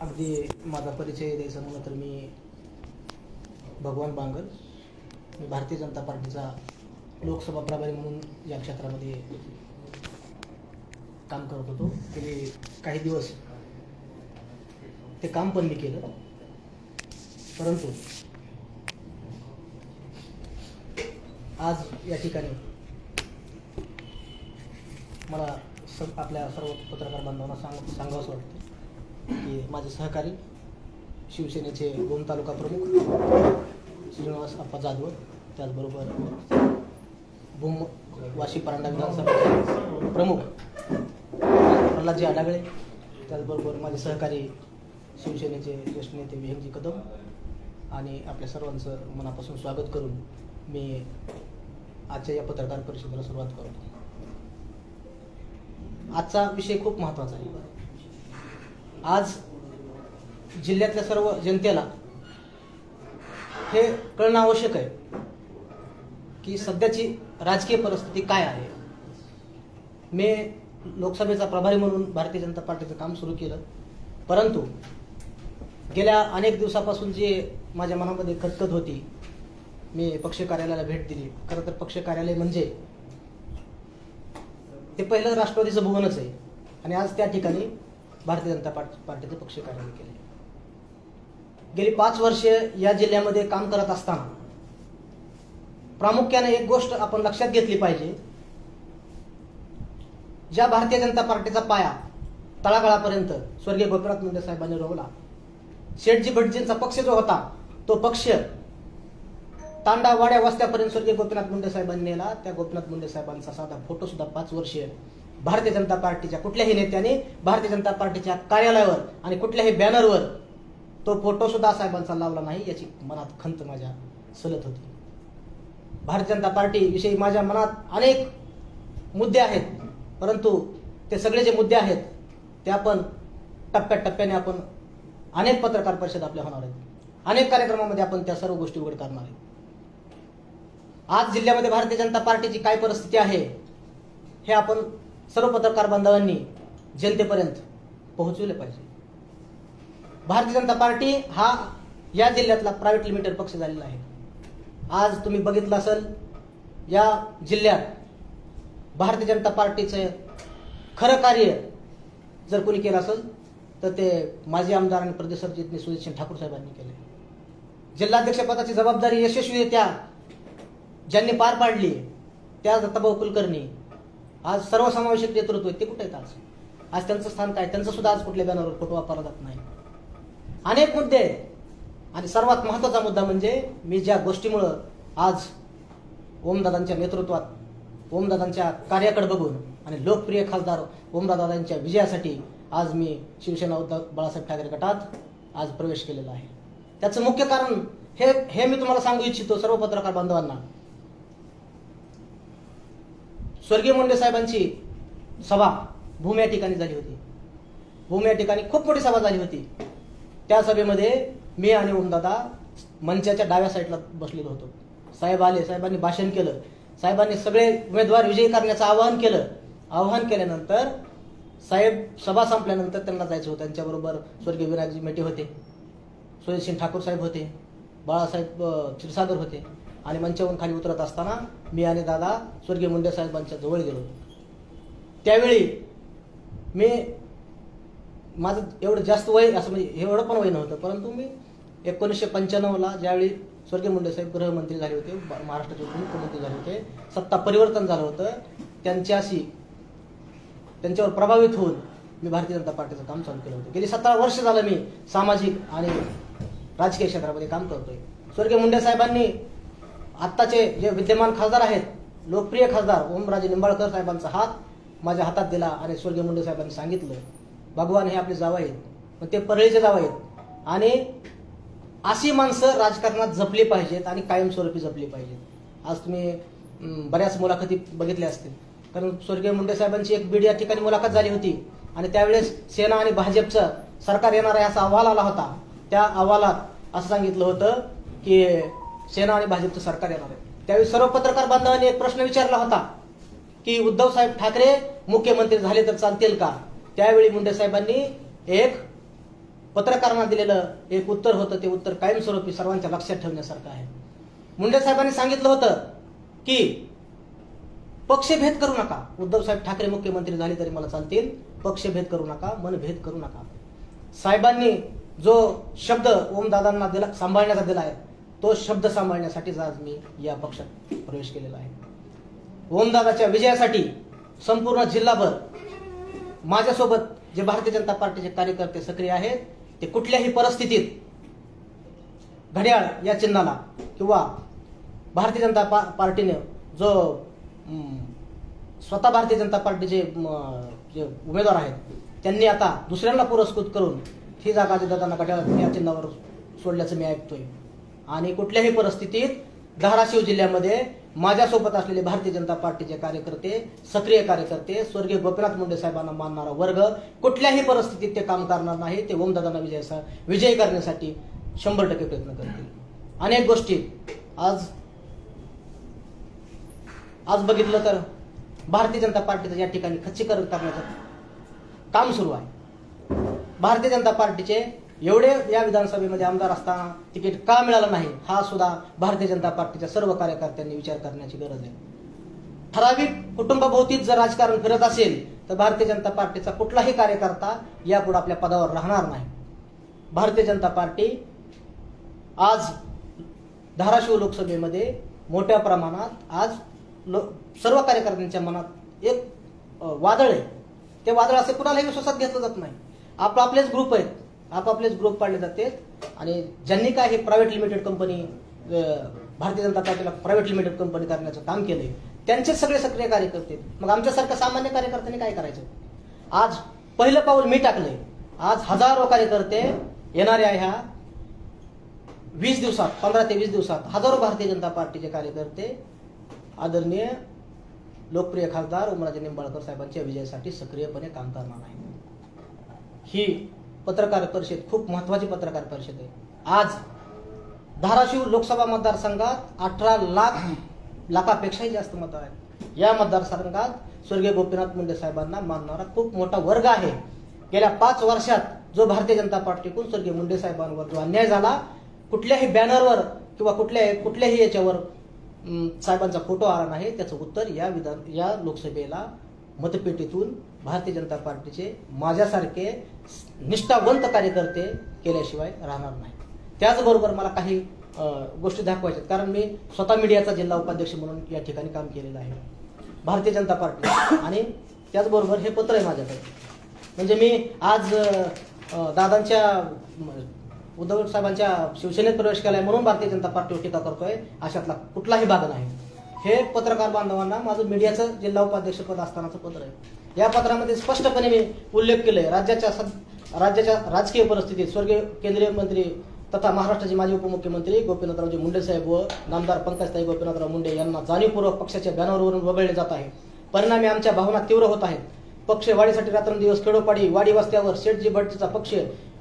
अगदी माझा परिचय द्यायचा म्हणलं तर मी भगवान बांगल मी भारतीय जनता पार्टीचा लोकसभा प्रभारी म्हणून या क्षेत्रामध्ये काम करत होतो. गेले काही दिवस ते काम पण मी केलं. परंतु आज या ठिकाणी मला स आपल्या सर्व पत्रकार बांधवांना सांग सांगावंसं वाटतं. की माझे सहकारी शिवसेनेचे दोन तालुका प्रमुख श्रीनिवास अप्पा जाधव त्याचबरोबर भूम वाशी परांडा विधानसभा प्रमुख प्रल्हादजी आडागळे त्याचबरोबर माझे सहकारी शिवसेनेचे ज्येष्ठ नेते विहंगजी कदम आणि आपल्या सर्वांचं मनापासून स्वागत करून मी आजच्या या पत्रकार परिषदेला सुरुवात करतो. आजचा विषय खूप महत्त्वाचा आहे. आज जिल्ह्यातल्या सर्व जनतेला हे कळणं आवश्यक आहे की सध्याची राजकीय परिस्थिती काय आहे. मी लोकसभेचा प्रभारी म्हणून भारतीय जनता पार्टीचं काम सुरू केलं. परंतु गेल्या अनेक दिवसापासून जे माझ्या मनामध्ये खतखत होती मी पक्ष कार्यालयाला भेट दिली. खरं तर पक्ष कार्यालय म्हणजे ते पहिलं राष्ट्रवादीचं भुवनच आहे. आणि आज त्या ठिकाणी भारतीय जनता पार्टी पार्टीचं पक्ष कार्यालय केले. गेली पाच वर्षे या जिल्ह्यामध्ये काम करत असताना प्रामुख्याने एक गोष्ट आपण लक्षात घेतली पाहिजे. ज्या भारतीय जनता पार्टीचा पाया तळागाळापर्यंत स्वर्गीय गोपीनाथ मुंडे साहेबांनी रोवला शेठजी भटजींचा पक्ष जो होता तो पक्ष तांडा वाड्या वस्त्यापर्यंत स्वर्गीय गोपीनाथ मुंडे साहेबांनी नेला. त्या गोपीनाथ मुंडे साहेबांचा साधा फोटो सुद्धा पाच वर्षीय भारतीय जनता पार्टीच्या कुठल्याही नेत्याने भारतीय जनता पार्टीच्या कार्यालयावर आणि कुठल्याही बॅनरवर तो फोटो सुद्धा साहेबांचा लावला नाही याची मनात खंत माझ्या सलत होती. भारतीय जनता पार्टी विषयी माझ्या मनात अनेक मुद्दे आहेत परंतु ते सगळे जे मुद्दे आहेत ते आपण टप्प्याटप्प्याने आपण अनेक पत्रकार परिषद आपल्या होणार आहेत. अनेक कार्यक्रमामध्ये आपण त्या सर्व गोष्टी उघड करणार आहेत. आज जिल्ह्यामध्ये भारतीय जनता पार्टीची काय परिस्थिती आहे हे आपण सर्व पत्रकार बांधवांनी जनतेपर्यंत पोहोचवले पाहिजे. भारतीय जनता पार्टी हा या जिल्ह्यातला प्रायव्हेट लिमिटेड पक्ष झालेला आहे. आज तुम्ही बघितलं असेल या जिल्ह्यात भारतीय जनता पार्टीचं खरं कार्य जर कोणी केलं असेल तर ते माजी आमदार आणि प्रदेश सरचिटणीस सुजित सिंग ठाकूर साहेबांनी केले. जिल्हाध्यक्षपदाची जबाबदारी यशस्वीरित्या ज्यांनी पार पाडली त्या दत्ताभाऊ कुलकर्णी आज सर्वसमावेशक नेतृत्व आहे ते कुठे आहेत आज? आज त्यांचं स्थान काय? त्यांचं सुद्धा आज कुठल्या बॅनरवर फोटो वापरला जात नाही. अनेक मुद्दे आहेत. आणि सर्वात महत्त्वाचा मुद्दा म्हणजे मी ज्या गोष्टीमुळं आज ओमदादांच्या नेतृत्वात ओमदादांच्या कार्याकडे बघून आणि लोकप्रिय खासदार ओमदादांच्या विजयासाठी आज मी शिवसेना उद्धव बाळासाहेब ठाकरे गटात आज प्रवेश केलेला आहे. त्याचं मुख्य कारण हे हे मी तुम्हाला सांगू इच्छितो सर्व पत्रकार बांधवांना. स्वर्गीय मुंडे साहेबांची सभा भूम या ठिकाणी झाली होती. भूम या ठिकाणी खूप मोठी सभा झाली होती. त्या सभेमध्ये मी आणि ओमदादा मंचाच्या डाव्या साईडला बसलेलो होतो. साहेब आले साहेबांनी भाषण केलं. साहेबांनी सगळे उमेदवार विजयी करण्याचं आवाहन केलं. आवाहन केल्यानंतर साहेब सभा संपल्यानंतर त्यांना जायचं होतं. त्यांच्याबरोबर स्वर्गीय विनायकजी मेटे होते. सुरेश सिंग ठाकूर साहेब होते. बाळासाहेब क्षीरसागर होते. आणि मंचावरून खाली उतरत असताना मी आणि दादा स्वर्गीय मुंडे साहेबांच्या जवळ गेलो. त्यावेळी मी माझं एवढं जास्त वय असं म्हणजे एवढं पण वय नव्हतं परंतु मी एकोणीसशे पंच्याण्णवला ज्यावेळी स्वर्गीय मुंडे साहेब गृहमंत्री झाले होते महाराष्ट्राचे उपमुख्यमंत्री झाले होते सत्ता परिवर्तन झालं होतं त्यांच्याशी त्यांच्यावर प्रभावित होऊन मी भारतीय जनता पार्टीचं काम चालू केलं होतं. गेली सतरा वर्ष झालं मी सामाजिक आणि राजकीय क्षेत्रामध्ये काम करतोय. स्वर्गीय मुंडे साहेबांनी आत्ताचे जे विद्यमान खासदार आहेत लोकप्रिय खासदार ओमराजे निंबाळकर साहेबांचा हात माझ्या हातात दिला आणि स्वर्गीय मुंडे साहेबांनी सांगितलं. भगवान हे आपले जाव आहेत मग ते परळीचे जाव आहेत. आणि अशी माणसं राजकारणात जपली पाहिजेत आणि कायमस्वरूपी जपली पाहिजेत. आज तुम्ही बऱ्याच मुलाखती बघितल्या असतील. कारण स्वर्गीय मुंडे साहेबांची एक बीड या ठिकाणी मुलाखत झाली होती आणि त्यावेळेस सेना आणि भाजपचं सरकार येणार आहे असा अहवाल आला होता. त्या अहवालात असं सांगितलं होतं की सेना आणि भाजपचं सरकार येणार आहे. त्यावेळी सर्व पत्रकार बांधवांनी एक प्रश्न विचारला होता की उद्धव साहेब ठाकरे मुख्यमंत्री झाले तर चालतील का? त्यावेळी मुंडे साहेबांनी एक पत्रकारांना दिलेलं एक उत्तर होतं. ते उत्तर कायमस्वरूपी सर्वांच्या लक्षात ठेवण्यासारखं आहे. मुंडे साहेबांनी सांगितलं होतं की पक्षभेद करू नका. उद्धव साहेब ठाकरे मुख्यमंत्री झाले तरी मला चालतील. पक्षभेद करू नका मनभेद करू नका. साहेबांनी जो शब्द ओमदादांना दिला सांभाळण्याचा दिला आहे तो शब्द सांभाळण्यासाठीच आज मी या पक्षात प्रवेश केलेला आहे. ओमदादाच्या विजयासाठी संपूर्ण जिल्हाभर माझ्यासोबत जे भारतीय जनता पार्टीचे कार्यकर्ते सक्रिय आहेत ते कुठल्याही परिस्थितीत घड्याळ या चिन्हाला किंवा भारतीय जनता पा पार्टीने जो स्वतः भारतीय जनता पार्टीचे जे उमेदवार आहेत त्यांनी आता दुसऱ्यांना पुरस्कृत करून ही जागा दादांना घड्याळ या चिन्हावर सोडल्याचं मी ऐकतोय. आणि कुठल्याही परिस्थितीत धाराशिव जिल्ह्यामध्ये माझ्यासोबत असलेले भारतीय जनता पार्टीचे कार्यकर्ते सक्रिय कार्यकर्ते स्वर्गीय गोपीनाथ मुंडे साहेबांना मानणारा वर्ग कुठल्याही परिस्थितीत ते काम करणार नाही ते ओमदादांना विजय विजयी करण्यासाठी शंभर टक्के प्रयत्न करतील. अनेक गोष्टी. आज आज बघितलं तर भारतीय जनता पार्टीचं या ठिकाणी खच्चीकरण करण्याचं काम सुरू आहे. भारतीय जनता पार्टीचे एवढे या विधानसभेमध्ये आमदार असताना तिकीट का मिळालं नाही हा सुद्धा भारतीय जनता पार्टीच्या सर्व कार्यकर्त्यांनी विचार करण्याची गरज आहे. ठराविक कुटुंबाभोवतीच जर राजकारण फिरत असेल तर भारतीय जनता पार्टीचा कुठलाही कार्यकर्ता यापुढे आपल्या पदावर राहणार नाही. भारतीय जनता पार्टी आज धाराशिव लोकसभेमध्ये मोठ्या प्रमाणात आज लो सर्व कार्यकर्त्यांच्या मनात एक वादळ आहे. ते वादळ असे कुणालाही विश्वासात घेतलं जात नाही. आपापलेच ग्रुप आहेत. आपापलेच ग्रुप पाडले जाते. आणि ज्यांनी काय हे private limited company Bharatiya Janata पार्टीला प्रायव्हेट लिमिटेड कंपनी करण्याचं काम केलंय त्यांचे सगळे सक्रिय कार्यकर्ते. मग आमच्यासारख्या सामान्य कार्यकर्त्यांनी काय करायचं? आज पहिलं पाऊल मी टाकलंय. आज हजारो कार्यकर्ते येणाऱ्या ह्या वीस दिवसात पंधरा ते वीस दिवसात हजारो भारतीय जनता पार्टीचे कार्यकर्ते आदरणीय लोकप्रिय खासदार उमराजे निंबाळकर साहेबांच्या विजयासाठी सक्रियपणे काम करणार आहे ही पत्रकार परिषद खूप महत्वाची पत्रकार परिषद आहे. आज धाराशिव लोकसभा मतदारसंघात अठरा लाख लाखापेक्षाही जास्त मतं आहेत. या मतदारसंघात स्वर्गीय गोपीनाथ मुंडे साहेबांना मानणारा खूप मोठा वर्ग आहे. गेल्या पाच वर्षात जो भारतीय जनता पार्टीकडून स्वर्गीय मुंडे साहेबांवर जो अन्याय झाला कुठल्याही बॅनरवर किंवा कुठल्याही कुठल्याही याच्यावर साहेबांचा फोटो आला नाही त्याचं उत्तर या विधान या लोकसभेला मतपेटीतून भारतीय जनता पार्टीचे माझ्यासारखे निष्ठावंत कार्यकर्ते केल्याशिवाय राहणार नाही त्याचबरोबर मला काही गोष्टी दाखवायच्या आहेत. कारण मी स्वतः मीडियाचा जिल्हा उपाध्यक्ष म्हणून या ठिकाणी काम केलेलं आहे. भारतीय जनता पार्टी. आणि त्याचबरोबर हे पत्र आहे माझ्याकडे. म्हणजे मी आज दादांच्या उद्धव साहेबांच्या शिवसेनेत प्रवेश केलाय म्हणून भारतीय जनता पार्टीवर टीका करतोय. अशातला कुठलाही भाग नाही. हे पत्रकार बांधवांना माझं मीडियाचं जिल्हा उपाध्यक्ष पद असतानाचं पत्र आहे. या पत्रामध्ये स्पष्टपणे मी उल्लेख केलाय. राज्याच्या राज्याच्या राजकीय परिस्थितीत स्वर्गीय केंद्रीय मंत्री तथा महाराष्ट्राचे माजी उपमुख्यमंत्री गोपीनाथरावजी मुंडे साहेब व नामदार पंकजताई गोपीनाथराव मुंडे यांना जाणीवपूर्वक पक्षाच्या बॅनरवरून वगळले जात आहे. परिणामी आमच्या भावना तीव्र होत आहेत. पक्ष वाढीसाठी रात्रंदिवस खेडोपाडी वाडी वस्त्यावर शेठजी भट्टीचा पक्ष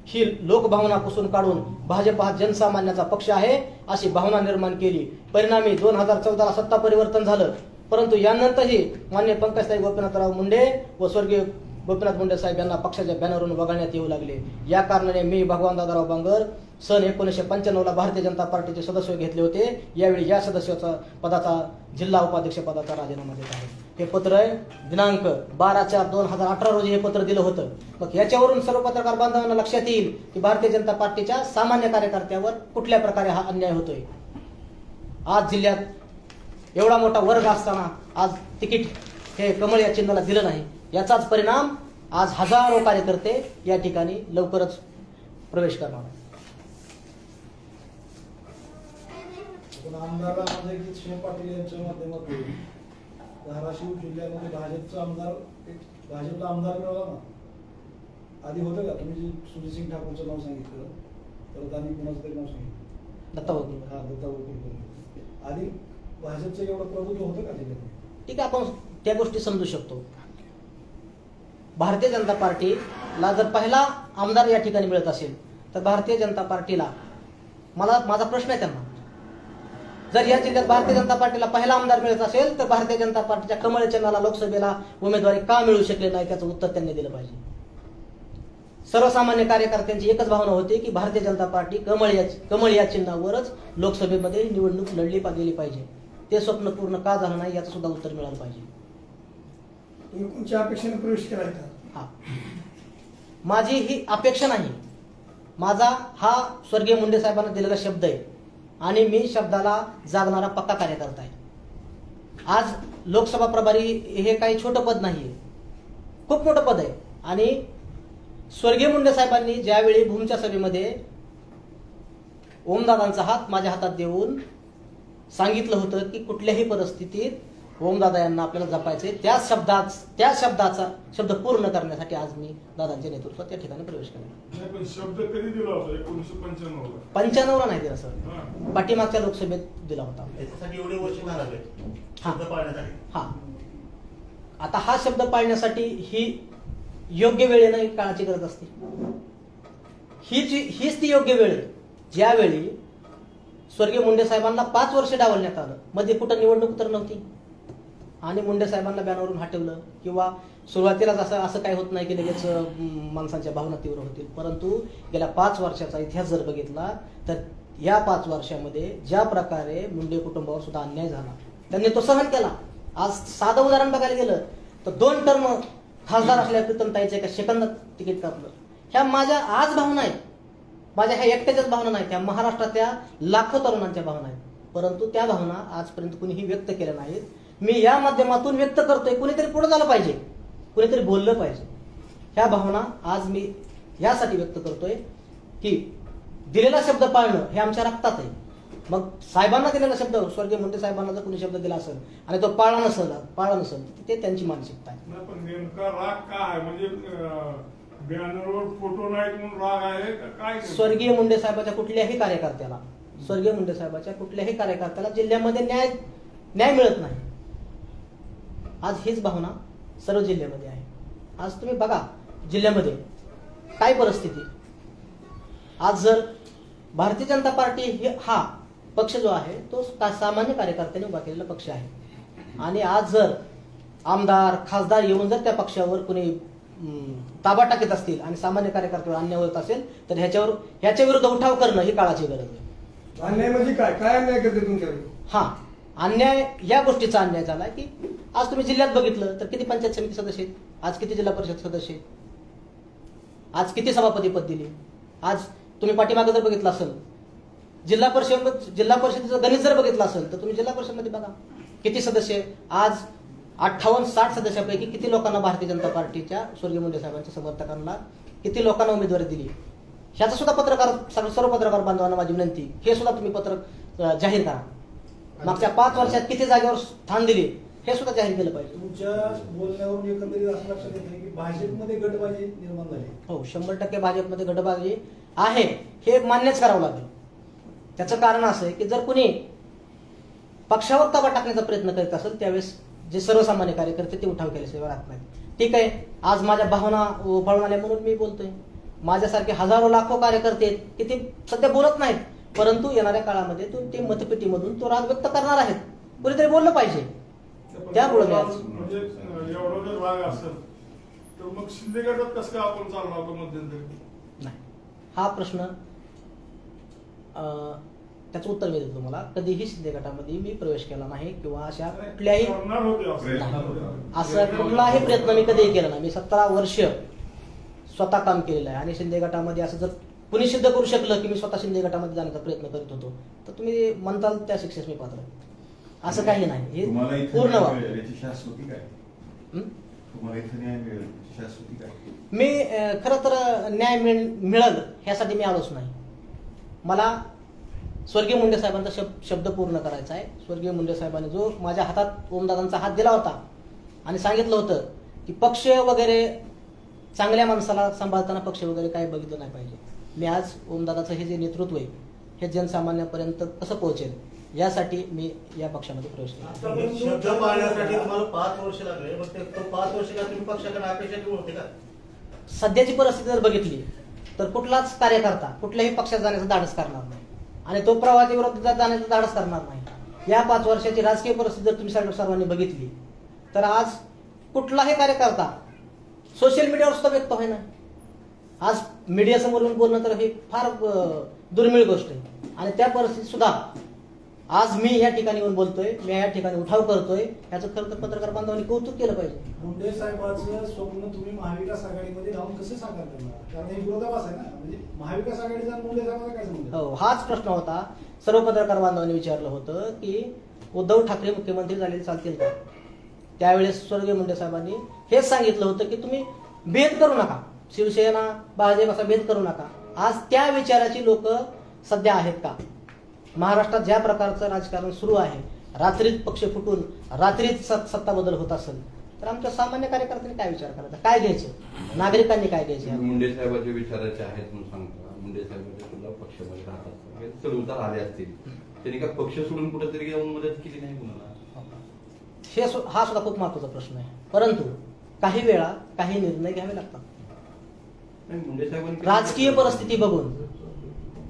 ही लोकभावना पुसून काढून भाजप हा जनसामान्याचा पक्ष आहे अशी भावना निर्माण केली. परिणामी दोन हजार चौदाला सत्ता परिवर्तन झालं. परंतु यानंतरही मान्य पंकजताई गोपीनाथराव मुंडे व स्वर्गीय गोपीनाथ मुंडे साहेब यांना पक्षाच्या बॅनरवरून वगळण्यात येऊ लागले. या कारणाने मी भगवान दादाराव बांगर सन एकोणीसशे पंच्याण्णवला भारतीय जनता पार्टीचे सदस्य घेतले होते. यावेळी या सदस्याचा पदाचा जिल्हा उपाध्यक्ष पदाचा राजीनामा देत आहे. हे पत्र आहे दिनांक बारा चार दोन हजार अठरा रोजी हे पत्र दिलं होतं. मग याच्यावरून सर्व पत्रकार बांधवांना लक्षात येईल की भारतीय जनता पार्टीच्या सामान्य कार्यकर्त्यावर कुठल्या प्रकारे हा अन्याय होतोय. आज जिल्ह्यात एवढा मोठा वर्ग असताना आज तिकीट हे कमळ या चिन्हाला दिलं नाही. याचाच परिणाम आज हजारो कार्यकर्ते या ठिकाणी लवकरच प्रवेश करणार. पाटील यांच्या माध्यमातून धाराशिव जिल्ह्यामध्ये भाजपचा आमदार एक भाजपला आमदार मिळाला ना? आधी होतं का? तुम्ही जे सुजितसिंग ठाकूरचं नाव सांगितलं तर आणि कुणाचं तरी नाव सांगितलं? दत्ता वकील हा दत्ता वकील आधी भाजपचं एवढं प्रभुत्व होतं का ठीक आहे आपण त्या गोष्टी समजू शकतो. भारतीय जनता पार्टीला जर पहिला आमदार या ठिकाणी मिळत असेल तर भारतीय जनता पार्टीला मला माझा प्रश्न आहे त्यांना. जर या जिल्ह्यात भारतीय जनता पार्टीला पहिला आमदार मिळत असेल तर भारतीय जनता पार्टीच्या कमळ चिन्हाला लोकसभेला उमेदवारी का मिळू शकले नाही त्याचं उत्तर त्यांनी दिलं पाहिजे. सर्वसामान्य कार्यकर्त्यांची एकच भावना होती की भारतीय जनता पार्टी कमळ या कमळ या चिन्हावरच लोकसभेमध्ये निवडणूक लढली गेली पाहिजे. ते स्वप्न पूर्ण का झालं नाही याचं सुद्धा उत्तर मिळालं पाहिजे. तुम्ही कोणत्या अपेक्षेने प्रवेश केला हा. माझी ही अपेक्षा नाही. माझा हा स्वर्गीय मुंडे साहेबांना दिलेला शब्द आहे. आणि मी शब्दाला जागणारा पक्का कार्यकर्ता आहे. आज लोकसभा प्रभारी हे काही छोटं पद नाही आहे खूप मोठं पद आहे. आणि स्वर्गीय मुंडे साहेबांनी ज्यावेळी भूमच्या सभेमध्ये ओमदादांचा हात माझ्या हातात देऊन सांगितलं होतं की कुठल्याही परिस्थितीत ओमदादा यांना आपल्याला जपायचे त्या शब्दात त्या शब्दाचा शब्द पूर्ण करण्यासाठी आज मी दादांच्या नेतृत्वात त्या ठिकाणी प्रवेश केला. नाही पण शब्द कधी दिला होता? एकोणीसशे पंच्याण्णव ला पंच्याण्णवला नाही दिला सर. हा. पाठीमागच्या लोकसभेत दिला होता. एवढे वर्ष हा. हा. आता हा शब्द पाळण्यासाठी ही योग्य वेळेनं काळाची गरज असते. हीच हीच ती योग्य वेळ ज्यावेळी स्वर्गीय मुंडे साहेबांना पाच वर्ष डावलण्यात आलं. मध्ये कुठं निवडणूक तर नव्हती. आणि मुंडे साहेबांना बॅनरवरून हटवलं. किंवा सुरुवातीलाच असं असं काही होत नाही की लगेच माणसांच्या भावना तीव्र होतील. परंतु गेल्या पाच वर्षाचा इतिहास जर बघितला तर या पाच वर्षामध्ये ज्या प्रकारे मुंडे कुटुंबावर सुद्धा अन्याय झाला त्यांनी तो सहन केला. आज साधं उदाहरण बघायला गेलं तर दोन टर्म खासदार असल्या प्रीतमताईच्या एका सेकंदात तिकीट कापलं. ह्या माझ्या आज भावना आहेत. माझ्या ह्या एकट्याच्याच भावना नाही त्या महाराष्ट्रातल्या लाखो तरुणांच्या भावना आहेत. परंतु त्या भावना आजपर्यंत कुणीही व्यक्त केल्या नाहीत. मी या माध्यमातून व्यक्त करतोय कुणीतरी पुढे झालं पाहिजे. कुणीतरी बोललं पाहिजे. ह्या भावना आज मी यासाठी व्यक्त करतोय की दिलेला शब्द पाळणं हे आमच्या रक्तात आहे. मग साहेबांना दिलेला शब्द स्वर्गीय मंत्री साहेबांना जर कोणी शब्द दिला असेल आणि तो पाळला नसेल पाळला नसेल ते त्यांची मानसिकता आहे. बॅनरवर फोटो नाहीत म्हणून राग आहे का? काय स्वर्गीय मुंडे साहेबाच्या कुठल्याही कार्यकर्त्याला स्वर्गीय मुंडे साहेबाच्या कुठल्याही कार्यकर्त्याला जिल्ह्यामध्ये न्याय न्याय मिळत नाही. आज हीच भावना सर्व जिल्ह्यामध्ये आहे. आज तुम्ही बघा जिल्ह्यामध्ये काय परिस्थिती. आज जर भारतीय जनता पार्टी ही हा पक्ष जो आहे तो का- सामान्य कार्यकर्त्यांनी उभा केलेला पक्ष आहे. आणि आज जर आमदार खासदार येऊन जर त्या पक्षावर कुणी ताबा टाकीत असतील आणि सामान्य कार्यकर्त्यावर अन्याय होत असेल तर ह्याच्यावर ह्याच्या विरुद्ध उठाव करणं ही काळाची गरज आहे. अन्याय म्हणजे काय? काय अन्याय करते तुमच्याकडे हा. अन्याय या गोष्टीचा अन्याय झाला की आज तुम्ही जिल्ह्यात बघितलं तर किती पंचायत समिती सदस्य आहेत? आज किती जिल्हा परिषद सदस्य आहेत? आज किती सभापती पद दिली? आज तुम्ही पाठीमागे जर बघितलं असेल जिल्हा परिषद जिल्हा परिषदेचं गणित जर बघितलं असेल तर तुम्ही जिल्हा परिषदमध्ये बघा. किती सदस्य आहे? आज अठ्ठावन्न साठ सदस्यापैकी किती लोकांना भारतीय जनता पार्टीच्या स्वर्गीय मुंडे साहेबांच्या समर्थकांना किती लोकांना उमेदवारी दिली? ह्याचं सुद्धा पत्रकार सर्व सर्व पत्रकार बांधवांना माझी विनंती. हे सुद्धा तुम्ही पत्रक अं, जाहीर करा. मागच्या पाच वर्षात किती जागेवर स्थान दिले हे सुद्धा जाहीर केलं पाहिजे. तुमच्या बोलण्यावरून एकंदरीत असं लक्षात येतं की भाजपमध्ये गटबाजी निर्माण झाली. हो शंभर टक्के भाजपमध्ये गटबाजी आहे हे मान्यच करावं लागेल. त्याचं कारण असं आहे की जर कुणी पक्षावर ताबा टाकण्याचा प्रयत्न करीत असेल त्यावेळेस जे सर्वसामान्य कार्यकर्ते ते उठाव केल्याशिवाय राहत नाहीत. ठीक आहे आज माझ्या भावना उफाळून आल्या म्हणून मी बोलतोय. माझ्यासारखे हजारो लाखो कार्यकर्ते आहेत की ते सध्या बोलत नाहीत परंतु येणाऱ्या काळामध्ये तो ते मतपेटीमधून तो राग व्यक्त करणार आहेत. कुणीतरी बोललं पाहिजे. त्यामुळे म्हणजे अं, एवढा जर राग असेल तर मग शिंदे गटात कसं काय आपण चाललो होतो मध्यंतरी? नाही. हा प्रश्न अं, त्याचं उत्तर मी देतो तुम्हाला. कधीही शिंदे गटामध्ये मी प्रवेश केला नाही किंवा अशा कुठल्याही असं. कुठलाही प्रयत्न मी कधीही केला नाही. मी सतरा वर्ष स्वतः काम केलेलं आहे. आणि शिंदे गटामध्ये असं जर कुणी सिद्ध करू शकलं की मी स्वतः शिंदे गटामध्ये जाण्याचा प्रयत्न करत होतो तर तुम्ही म्हणताल त्या शिक्षेस मी पात्र. असं काही नाही. हे पूर्ण मी खरं तर न्याय मिळ मिळल. ह्यासाठी मी आलोच नाही. मला स्वर्गीय मुंडे साहेबांचा शब्द शब्द पूर्ण करायचा आहे. स्वर्गीय मुंडे साहेबांनी जो माझ्या हातात ओमदादांचा हात दिला होता आणि सांगितलं होतं की पक्ष वगैरे चांगल्या माणसाला सांभाळताना पक्ष वगैरे काही बघितलं नाही पाहिजे. मी आज ओमदादाचं हे जे नेतृत्व आहे हे जनसामान्यापर्यंत कसं पोहोचेल यासाठी मी या पक्षामध्ये प्रवेश केला. सध्याची परिस्थिती जर बघितली तर कुठलाच कार्यकर्ता कुठल्याही पक्षात जाण्याचं धाडस करणार नाही. आणि तो प्रवादी विरोधात जाण्याचं धाडस करणार नाही. या पाच वर्षाची राजकीय परिस्थिती जर तुम्ही सर्व सर्वांनी बघितली तर आज कुठलाही कार्यकर्ता सोशल मीडियावर सुद्धा व्यक्त होईना. आज मीडियासमोर येऊन बोलणं तर हे फार दुर्मिळ गोष्ट आहे. आणि त्या परिस्थितीत सुद्धा आज मी या ठिकाणी येऊन बोलतोय मी या ठिकाणी उठाव करतोय याचं खरं तर पत्रकार बांधवांनी कौतुक केलं पाहिजे. मुंडे साहेबांचं स्वप्न तुम्ही महाविकास आघाडीमध्ये राहून कसं साकार करणार? कारण हे विरोधाभास आहे ना. म्हणजे महाविकास आघाडीचा आणि मुंडे साहेबांचा काय संबंध? हो हाच प्रश्न होता. सर्व पत्रकार बांधवांनी विचारलं होतं की उद्धव ठाकरे मुख्यमंत्री झालेले चालतील का? त्यावेळेस स्वर्गीय मुंडे साहेबांनी हेच सांगितलं होतं की तुम्ही भेद करू नका. शिवसेना भाजप असा भेद करू नका. आज त्या विचाराची लोक सध्या आहेत का? महाराष्ट्रात ज्या प्रकारचं राजकारण सुरू आहे रात्रीत पक्ष फुटून रात्रीत सत- सत्ता बदल होत असेल तर आमच्या सामान्य कार्यकर्त्यांनी काय विचार करायचा? काय घ्यायचं? नागरिकांनी काय घ्यायचे मुंडे साहेबाचे विचाराचे आहेत म्हणून सांगता. मुंडे साहेबांचे सुद्धा पक्षामध्ये राहतात. चढ-उतार आले असतील. त्यांनी का पक्ष सोडून कुठेतरी जाऊन मदत केली नाही कुणाला? हे हा सुद्धा खूप महत्त्वाचा प्रश्न आहे. परंतु काही वेळा काही निर्णय घ्यावे लागतात. राजकीय परिस्थिती बघून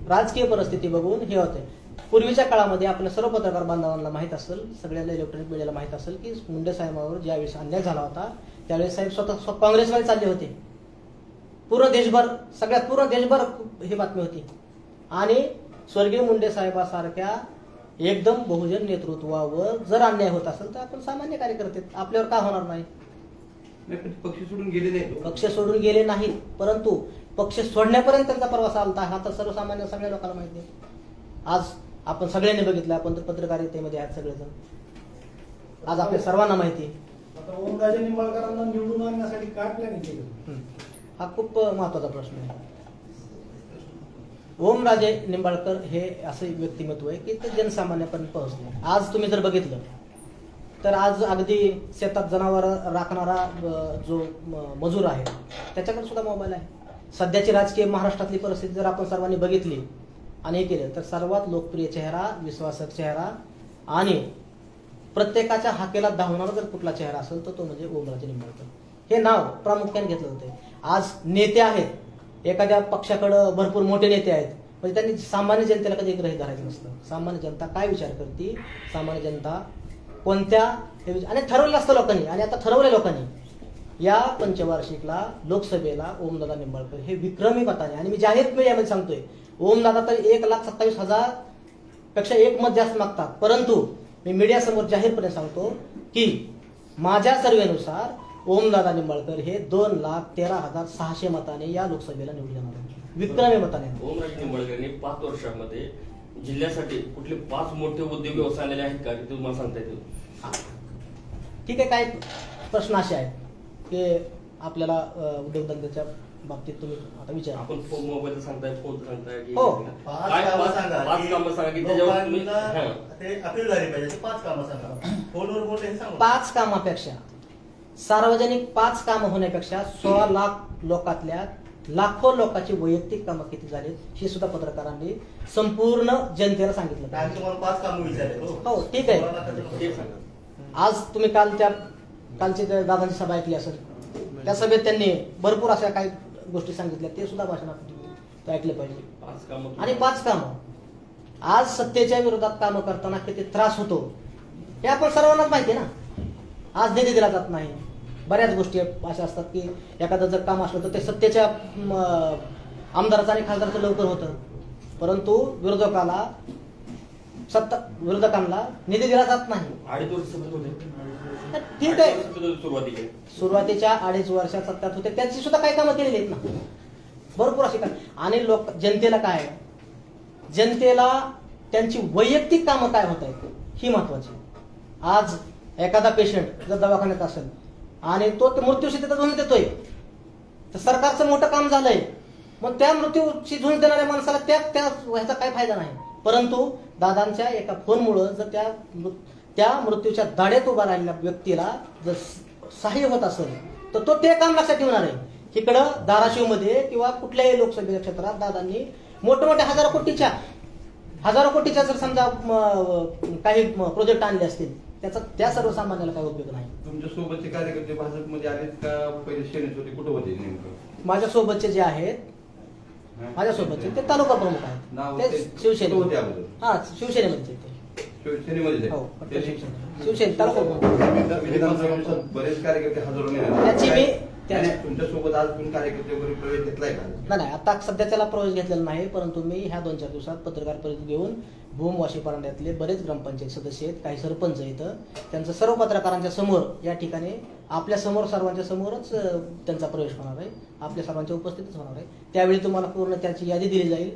राजकीय परिस्थिती बघून हे होते पूर्वीच्या काळामध्ये आपल्या सर्व पत्रकार बांधवांना माहीत असेल सगळ्याला इलेक्ट्रॉनिक मीडियाला माहीत असेल की मुंडे साहेबांवर ज्यावेळेस अन्याय झाला होता त्यावेळेस साहेब स्वतः स्व- काँग्रेसमध्ये चालले होते. पूर्ण देशभर सगळ्यात पूर्ण देशभर ही बातमी होती. आणि स्वर्गीय मुंडे साहेबासारख्या एकदम बहुजन नेतृत्वावर जर अन्याय होत असेल तर आपण सामान्य कार्यकर्ते. आपल्यावर का होणार नाही? पक्ष सोडून गेले नाही पक्ष सोडून गेले नाहीत परंतु पक्ष सोडण्यापर्यंत त्यांचा प्रवास आलता हा तर सर्वसामान्य सगळ्या लोकांना माहिती आहे. आज आपण सगळ्यांनी बघितलं आपण तर पत्रकारितेमध्ये आहेत सगळेजण. आज आपल्या सर्वांना माहिती. ओमराजे निंबाळकरांना निवडून आणण्यासाठी काय प्लॅनिंग केलं. हा खूप महत्त्वाचा प्रश्न आहे. ओमराजे निंबाळकर हे असं एक व्यक्तिमत्व आहे की ते जनसामान्यापर्यंत पोहोचले. आज तुम्ही जर बघितलं तर आज अगदी शेतात जनावर राखणारा जो मजूर आहे त्याच्याकडे सुद्धा मोबाईल आहे. सध्याची राजकीय महाराष्ट्रातली परिस्थिती जर आपण सर्वांनी बघितली आणि हे केलं. तर सर्वात लोकप्रिय चेहरा विश्वासक चेहरा आणि प्रत्येकाच्या हाकेला धावणारा जर कुठला चेहरा असेल तर तो म्हणजे ओमराजे निंबाळकर. हे नाव प्रामुख्याने घेतलं होते आज नेते आहेत. एखाद्या पक्षाकडं भरपूर मोठे नेते आहेत. म्हणजे त्यांनी सामान्य जनतेला कधी ग्रहित धरायचं नसतं. सामान्य जनता काय विचार करते? सामान्य जनता कोणत्या हे आणि ठरवलं असतं लोकांनी. आणि आता ठरवलं लोकांनी. या पंचवार्षिकला लोकसभेला ओमदादा निंबाळकर हे विक्रमी मताने आणि मी जाहीर मीडियामध्ये सांगतोय ओमदादा तर एक लाख सत्तावीस हजारपेक्षा एक मत जास्त मागतात परंतु मी मीडियासमोर जाहीरपणे सांगतो की माझ्या सर्वेनुसार ओमदादा निंबाळकर हे दोन लाख तेरा हजार सहाशे मताने या लोकसभेला निवडून येणार आहेत. विक्रमी मताने ओमराजे निंबाळकरांनी पाच वर्षामध्ये जिल्ह्यासाठी कुठले पाच मोठे उद्योग व्यवसाय आलेले आहेत का ते तुम्हाला सांगता येतील हा. ठीक आहे काय प्रश्न असे आहेत की आपल्याला उद्योगधंद्याच्या बाबतीत तुम्ही आता विचारा. आपण फोन मोबाईल सांगताय फोन सांगताय की हो. पाच काय कामं पाच सांगा पाच की कामं सांगा की त्याच्यावर तुम्ही लोकांना हां. ते अपील झाली पाहिजे ते पाच कामं सांगा. फोनवर बोलले हे सांगा. पाच कामापेक्षा सार्वजनिक पाच कामं होण्यापेक्षा सोळा लाख लोकातल्या लाखो लोकांची वैयक्तिक कामं किती झालीत हे सुद्धा पत्रकारांनी संपूर्ण जनतेला सांगितलं आम्ही तुम्हाला पाच कामं विचारले हो, ठीक आहे. ते सांगा. आज तुम्ही काल त्या कालची त्या दादांची सभा ऐकली असेल. त्या सभेत त्यांनी भरपूर अशा काही गोष्टी सांगितल्या ते सुद्धा भाषणात ते ऐकले पाहिजे. पाच कामं आणि पाच कामं. आज सत्तेच्या विरोधात कामं करताना किती त्रास होतो हे आपण सर्वांनाच माहिती ना. आज निधी दिला जात नाही. बऱ्याच गोष्टी अशा असतात की एखादं जर काम असलं तर ते सत्तेच्या आमदाराचं आणि खासदाराचं लवकर होतं. परंतु विरोधकाला सत्ता विरोधकांना निधी दिला जात नाही. होते ठीक आहे. सुरुवातीच्या अडीच वर्षात सत्तात होते. त्यांची सुद्धा काही कामं केलेली आहेत ना. भरपूर अशी काम. आणि लोक जनतेला काय? जनतेला त्यांची वैयक्तिक कामं काय होत आहेत ही महत्वाची आज एखादा पेशंट जर दवाखान्यात असेल आणि तो ते मृत्यूशी तिथं झुंज देतोय तर सरकारचं मोठं काम झालंय. मग त्या मृत्यूची झुंज देणाऱ्या माणसाला त्या त्या ह्याचा काही फायदा नाही. परंतु दादांच्या एका फोनमुळं जर त्या त्या मृत्यूच्या दाड्यात उभा राहिलेल्या व्यक्तीला जर सहाय्य होत असेल तर तो ते काम लक्षात ठेवणार आहे. इकडं धाराशिवमध्ये किंवा कुठल्याही लोकसभेच्या क्षेत्रात दादांनी मोठमोठ्या हजारो कोटीच्या हजारो कोटीच्या जर समजा काही प्रोजेक्ट आणले असतील त्याचा त्या सर्वसामान्याला काही उपयोग नाही. तुमच्या सोबतचे कार्यकर्ते भाजपमध्ये आलेत का? पहिले सेनेत होते कुठं होते नेमकं? माझ्यासोबतचे जे आहेत माझ्यासोबतचे ते तालुका प्रमुख आहेत. ते शिवसेने? हा शिवसेनेमध्ये शिवसेनेमध्ये हो आहेत. पक्ष शिवसेने शिवसेने तालुका प्रमुख विधानसभेत बरेच कार्यकर्ते हजर नाही त्याची मी त्याच्या नाही, तुमच्यासोबत आज तुम्ही कार्यकर्ते वगैरे प्रवेश घेतलाय का? नाही नाही आता सध्या त्याला प्रवेश घेतलेला नाही परंतु मी ह्या दोन चार दिवसात पत्रकार परिषद घेऊन भूम वाशी परांड्यातले बरेच ग्रामपंचायत सदस्य आहेत काही सरपंच आहेत. त्यांचं सर्व पत्रकारांच्या समोर या ठिकाणी आपल्यासमोर सर्वांच्या समोरच अं, त्यांचा प्रवेश होणार आहे. आपल्या सर्वांच्या उपस्थितीच होणार आहे. त्यावेळी तुम्हाला पूर्ण त्याची यादी दिली जाईल.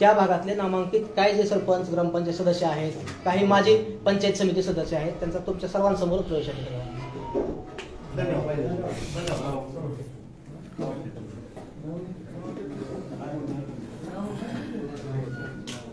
त्या भागातले नामांकित काही जे सरपंच ग्रामपंचायत सदस्य आहेत काही माजी पंचायत समिती सदस्य आहेत त्यांचा तुमच्या सर्वांसमोर प्रवेश आहे. धन्यवाद. धन्यवाद